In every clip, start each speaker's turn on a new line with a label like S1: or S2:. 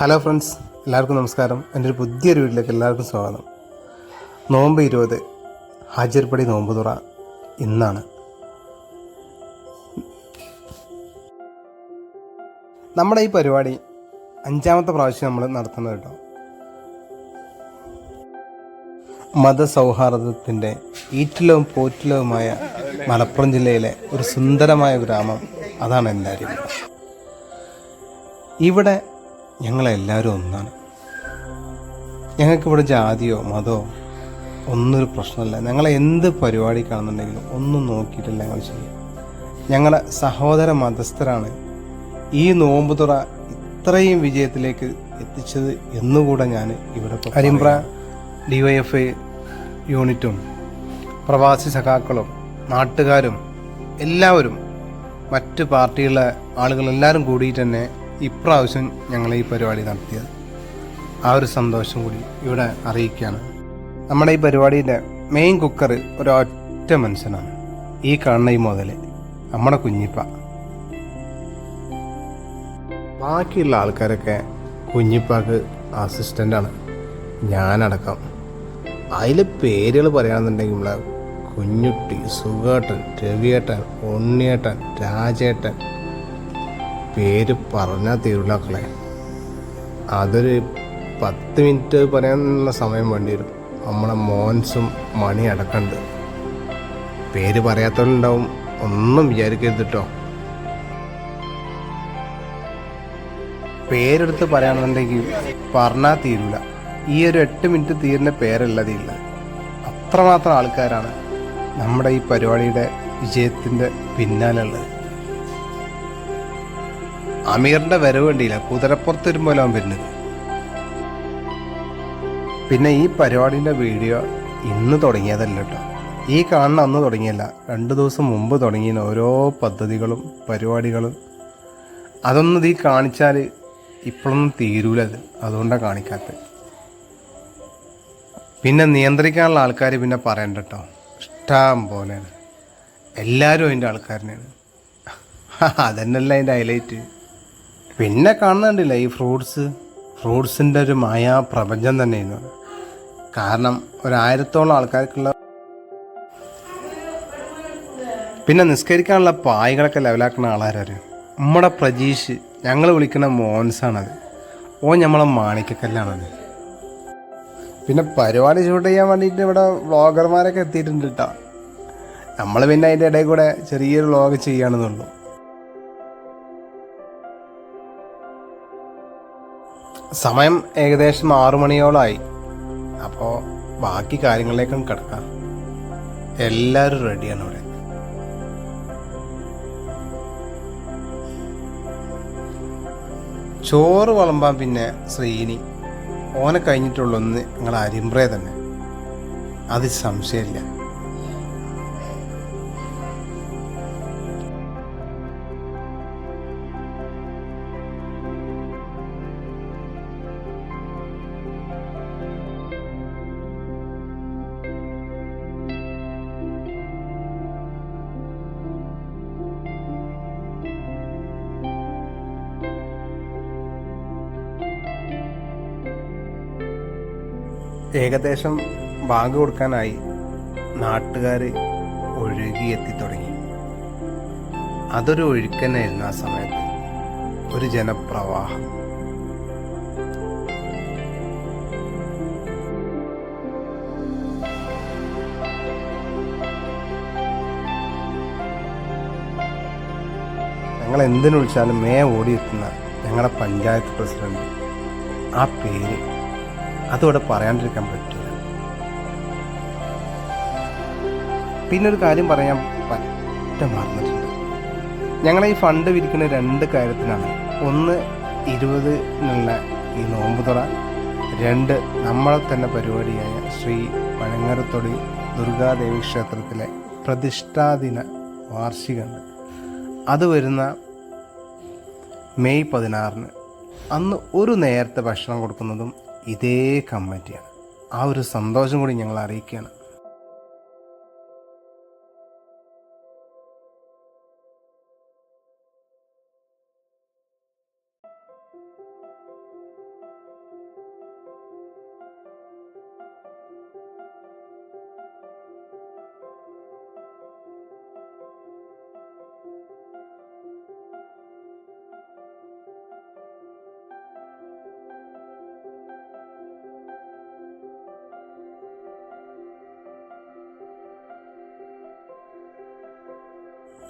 S1: Hello friends എല്ലാവർക്കും നമസ്കാരം. എന്റെ ഒരു പുതിയൊരു വീട്ടിലേക്ക് എല്ലാവർക്കും സ്വാഗതം. നോമ്പ് ഇരുപത് ഹാജർപടി നോമ്പ് തുറ ഇന്നാണ്. നമ്മുടെ ഈ പരിപാടി അഞ്ചാമത്തെ പ്രാവശ്യം നമ്മൾ നടത്തുന്നത് കേട്ടോ. മതസൗഹാർദ്ദത്തിന്റെ ഈറ്റിലവും പോറ്റിലവുമായ മലപ്പുറം ജില്ലയിലെ ഒരു സുന്ദരമായ ഗ്രാമം. അതാണ് എല്ലാവരും ഇവിടെ ഞങ്ങളെല്ലാവരും ഒന്നാണ്. ഞങ്ങൾക്കിവിടെ ജാതിയോ മതമോ ഒന്നൊരു പ്രശ്നമല്ല. ഞങ്ങളെ എന്ത് പരിപാടി കാണുന്നുണ്ടെങ്കിലും ഒന്നും നോക്കിയിട്ടില്ല ഞങ്ങൾ ചെയ്യും ഞങ്ങളെ സഹോദര മതസ്ഥരാണ്. ഈ നോമ്പ് തുറ ഇത്രയും വിജയത്തിലേക്ക് എത്തിച്ചത് എന്നുകൂടെ ഞാൻ ഇവിടെ Karimbra D Y F I യൂണിറ്റും പ്രവാസി സഖാക്കളും നാട്ടുകാരും എല്ലാവരും മറ്റ് പാർട്ടിയിലെ ആളുകളെല്ലാവരും കൂടിയിട്ട് തന്നെ ഇപ്രാവശ്യം ഞങ്ങൾ ഈ പരിപാടി നടത്തിയത്. ആ ഒരു സന്തോഷം കൂടി ഇവിടെ അറിയിക്കുകയാണ്. നമ്മുടെ ഈ പരിപാടിയുടെ മെയിൻ കുക്കർ ഒരൊറ്റ മനുഷ്യനാണ്. ഈ കാണുന്ന ഈ മുതൽ നമ്മുടെ കുഞ്ഞിപ്പ. ബാക്കിയുള്ള ആൾക്കാരൊക്കെ കുഞ്ഞിപ്പാക്ക് അസിസ്റ്റന്റാണ് ഞാനടക്കം. അതിലെ പേരുകൾ പറയുകയാണെന്നുണ്ടെങ്കിൽ നമ്മളെ കുഞ്ഞുട്ടി സുഖേട്ടൻ രവിയേട്ടൻ ഉണ്ണിയേട്ടൻ രാജേട്ടൻ പേര് പറഞ്ഞാൽ തീരുള്ളക്കളെ അതൊരു പത്ത് മിനിറ്റ് പറയാനുള്ള സമയം വേണ്ടി വരും. നമ്മളെ മോൻസും മണി അടക്കണ്ട്. പേര് പറയാത്തവരുണ്ടാവും ഒന്നും വിചാരിക്കരുത് കേട്ടോ പേരെടുത്ത് പറയുകയാണെന്നുണ്ടെങ്കിൽ പറഞ്ഞാൽ തീരില്ല ഈ ഒരു എട്ട് മിനിറ്റ് തീരുന്ന പേരല്ലതില്ല അത്രമാത്രം ആൾക്കാരാണ് നമ്മുടെ ഈ പരിപാടിയുടെ വിജയത്തിന്റെ പിന്നാലുള്ളത് അമീറിന്റെ വരവ് കണ്ടില്ല. കുതിരപ്പുറത്ത് വരുമ്പോൾ വരുന്നത്. പിന്നെ ഈ പരിപാടിന്റെ വീഡിയോ ഇന്ന് തുടങ്ങിയതല്ല കേട്ടോ. ഈ കാണുന്ന അന്ന് തുടങ്ങിയല്ല. രണ്ട് ദിവസം മുമ്പ് തുടങ്ങിയ ഓരോ പദ്ധതികളും പരിപാടികളും. അതൊന്നും ഈ കാണിച്ചാൽ ഇപ്പോഴൊന്നും തീരൂല അത് അതുകൊണ്ടാണ് കാണിക്കാത്തത്. പിന്നെ നിയന്ത്രിക്കാനുള്ള ആൾക്കാർ പിന്നെ പറയണ്ട കേട്ടോ. ഇഷ്ടം പോലെയാണ്. എല്ലാവരും അതിന്റെ ആൾക്കാരനെയാണ്. അതന്നെയല്ല അതിന്റെ ഹൈലൈറ്റ് പിന്നെ കാണുന്നുണ്ടല്ല ഈ ഫ്രൂട്ട്സ്? ഫ്രൂട്ട്സിന്റെ ഒരു മായാ പ്രപഞ്ചം തന്നെയായിരുന്നു കാരണം ഒരായിരത്തോളം ആൾക്കാർക്കുള്ള പിന്നെ നിസ്കരിക്കാനുള്ള പായകളൊക്കെ ലെവലാക്കുന്ന ആളാരും നമ്മുടെ പ്രജീഷ് ഞങ്ങൾ വിളിക്കുന്ന മോൻസാണത്. ഓ നമ്മളെ മാണിക്കക്കല്ലാണത്. പിന്നെ പരിപാടി ഷൂട്ട് ചെയ്യാൻ വേണ്ടിയിട്ട് ഇവിടെ വ്ളോഗർമാരൊക്കെ എത്തിയിട്ടുണ്ട് കേട്ടോ നമ്മൾ പിന്നെ അതിന്റെ ഇടയിൽ കൂടെ ചെറിയൊരു വ്ളോഗ് ചെയ്യുകയാണെന്നുള്ളൂ സമയം ഏകദേശം ആറു മണിയോളമായി അപ്പോൾ ബാക്കി കാര്യങ്ങളിലേക്കും കിടക്കാം. എല്ലാവരും റെഡിയാണ് ഇവിടെ. ചോറ് വിളമ്പാൻ പിന്നെ ശ്രീനി ഓനെ കഴിഞ്ഞിട്ടുള്ളൊന്ന് നിങ്ങൾ അരിമ്പ്രേ തന്നെ. അത് സംശയമില്ല. ഏകദേശം ബാങ്ക് കൊടുക്കാനായി നാട്ടുകാർ ഒഴുകി എത്തിത്തുടങ്ങി അതൊരു ഒഴുക്കനായിരുന്നു ആ സമയത്ത്. ഒരു ജനപ്രവാഹം. ഞങ്ങൾ എന്തിനു വിളിച്ചാലും മേ ഓടിയെത്തുന്ന ഞങ്ങളുടെ പഞ്ചായത്ത് പ്രസിഡന്റ് ആ പേര് അതോടെ പറയാണ്ടിരിക്കാൻ പറ്റില്ല. പിന്നൊരു കാര്യം പറയാൻ പറ്റ മറന്നിട്ടുണ്ട്. ഞങ്ങളെ ഈ ഫണ്ട് വിരിക്കുന്ന രണ്ട് കാര്യത്തിനാണ്. ഒന്ന് ഇരുപതിനുള്ള ഈ നോമ്പ് തുറ രണ്ട് നമ്മളെ തന്നെ പരിപാടിയായ ശ്രീ പഴങ്ങരത്തൊടി ദുർഗാദേവി ക്ഷേത്രത്തിലെ പ്രതിഷ്ഠാദിന വാർഷികമുണ്ട് അത് വരുന്ന മെയ് പതിനാറിന് അന്ന് ഒരു നേരത്തെ ഭക്ഷണം കൊടുക്കുന്നതും ഇതേ കമ്മിറ്റിയാണ്. ആ ഒരു സന്തോഷം കൂടി ഞങ്ങൾ അറിയിക്കുകയാണ്.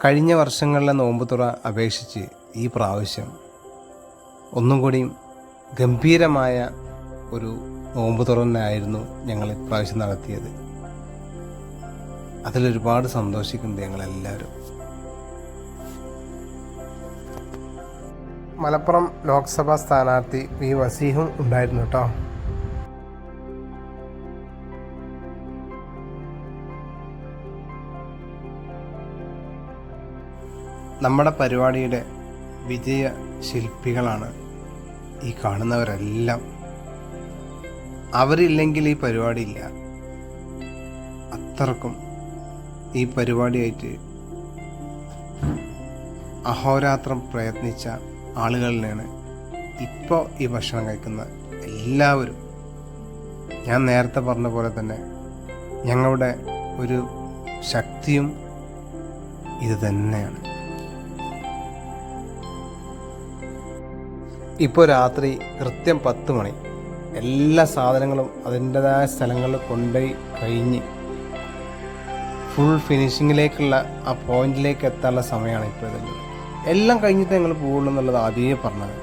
S1: കഴിഞ്ഞ വർഷങ്ങളിലെ നോമ്പുതുറ അപേക്ഷിച്ച് ഈ പ്രാവശ്യം ഒന്നും കൂടിയും ഗംഭീരമായ ഒരു നോമ്പുതുറ തന്നെയായിരുന്നു ഞങ്ങൾ ഇപ്രാവശ്യം നടത്തിയത്. അതിലൊരുപാട് സന്തോഷിക്കുന്നുണ്ട് ഞങ്ങളെല്ലാവരും. മലപ്പുറം ലോക്സഭാ സ്ഥാനാർത്ഥി വി വസീഹും ഉണ്ടായിരുന്നു കേട്ടോ. നമ്മുടെ പരിപാടിയുടെ വിജയ ശില്പികളാണ് ഈ കാണുന്നവരെല്ലാം. അവരില്ലെങ്കിൽ ഈ പരിപാടി ഇല്ല. അത്രക്കും ഈ പരിപാടിയായിട്ട് അഹോരാത്രം പ്രയത്നിച്ച ആളുകളിലാണ് ഇപ്പോൾ ഈ ഭക്ഷണം കഴിക്കുന്ന എല്ലാവരും. ഞാൻ നേരത്തെ പറഞ്ഞ പോലെ തന്നെ ഞങ്ങളുടെ ഒരു ശക്തിയും ഇത് തന്നെയാണ്. ഇപ്പോൾ രാത്രി കൃത്യം പത്ത് മണി. എല്ലാ സാധനങ്ങളും അതിന്റെതായ സ്ഥലങ്ങളിൽ കൊണ്ടുപോയി കഴിഞ്ഞ് ഫുൾ ഫിനിഷിങ്ങിലേക്കുള്ള ആ പോയിന്റിലേക്ക് എത്താനുള്ള സമയമാണ് ഇപ്പോൾ ഇതെല്ലാം എല്ലാം കഴിഞ്ഞിട്ട് ഞങ്ങൾ പോകുള്ളൂ എന്നുള്ളത് ആദ്യമേ പറഞ്ഞത്.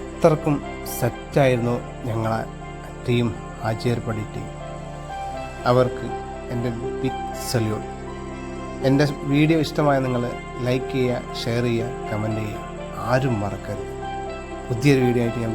S1: അത്രക്കും സെറ്റായിരുന്നു ഞങ്ങളെ ടീം ഹാജിയർപടി ടീം അവർക്ക് എന്റെ ബിഗ് സല്യൂട്ട് എന്റെ വീഡിയോ ഇഷ്ടമായ നിങ്ങൾ ലൈക്ക് ചെയ്യുക ഷെയർ ചെയ്യുക കമന്റ് ചെയ്യുക. ആരും മറക്കരുത്. പുതിയൊരു വീഡിയോ ആയിട്ട് ഞാൻ